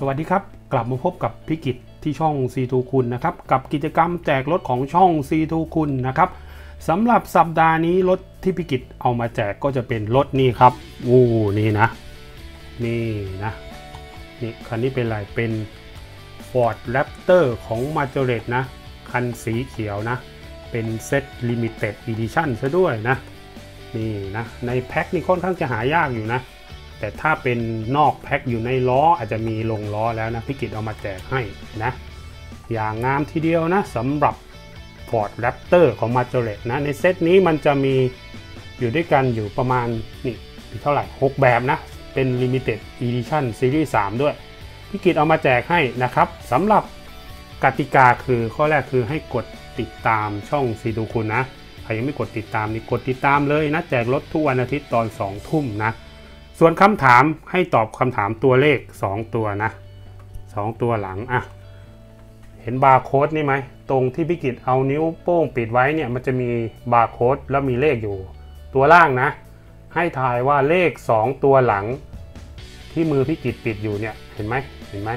สวัสดีครับ กลับมาพบกับพิกิจที่ช่อง C2 คุณนะครับ กับกิจกรรมแจกรถของช่อง C2 คุณนะครับสำหรับสัปดาห์นี้รถที่พิกิจเอามาแจกก็จะเป็นรถนี่ครับวูนี่นะ นี่นะนี่คันนี้เป็นอะไรเป็น Ford Raptor ของ m a j o r e t นะ คันสีเขียวนะ เป็นเซต Limited Edition ซะด้วยนะ นี่นะ ในแพ็คนี่ค่อนข้างจะหายากอยู่นะ แต่ถ้าเป็นนอกแพ็คอยู่ในล้ออาจจะมีลงล้อแล้วนะพิกิตเอามาแจกให้นะอย่างงามทีเดียวนะสำหรับ Ford Raptor ของ m a j o r e t นะในเซตนี้มันจะมีอยู่ด้วยกันอยู่ประมาณนี่เท่าไหร่ 6 แบบนะ เป็น Limited Edition Series 3 ด้วยพิกิตเอามาแจกให้นะครับสำหรับกติกาคือข้อแรกคือให้กดติดตามช่องซีดูคุณนะใครยังไม่กดติดตามนี่กดติดตามเลยนะ แจกรถทุกวันอาทิตย์ตอน 2 ทุ่มนะ ส่วนคำถามให้ตอบคำถามตัวเลข 2 ตัวนะ 2 ตัวหลังอะเห็นบาร์โค้ดนี่ไหมตรงที่พิกิตเอานิ้วโป้งปิดไว้เนี่ยมันจะมีบาร์โค้ดแล้วมีเลขอยู่ ตัวล่างนะ ให้ทายว่าเลข 2 ตัวหลัง ที่มือพิกิตปิดอยู่เนี่ยเห็นไหมเห็นไหม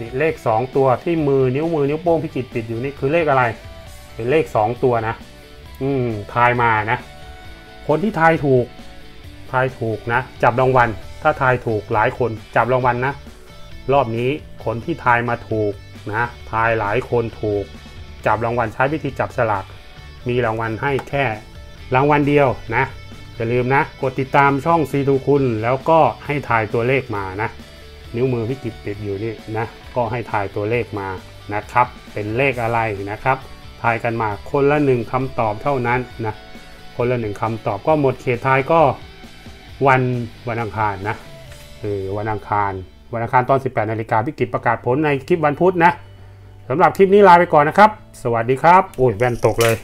นี่เลข 2 ตัวที่มือนิ้วมือนิ้วโป้งพิกิตปิดอยู่นี่คือเลขอะไร เป็นเลข 2 ตัวนะ อืมทายมานะ คนที่ทายถูก ทายถูกนะ จับรางวัล ถ้าทายถูกหลายคนจับรางวัลนะรอบนี้คนที่ทายมาถูกนะทายหลายคนถูก จับรางวัลใช้วิธีจับสลากมีรางวัลให้แค่ รางวัลเดียวนะอย่าลืมนะ กดติดตามช่องซีทูคุณ แล้วก็ให้ทายตัวเลขมานะ นิ้วมือพิกิตติดอยู่นี่นะ ก็ให้ทายตัวเลขมานะครับ เป็นเลขอะไรนะครับ ทายกันมาคนละหนึ่งคำตอบเท่านั้นนะคนละหนึ่งคำตอบก็หมดเขตทายก็ วันวันอังคารนะเออวันอังคาร วันอังคารตอน 18นาฬิกาพิกิจประกาศผลในคลิปวันพุธนะสำหรับคลิปนี้ลาไปก่อนนะครับ สวัสดีครับ โอ้ยแว่นตกเลย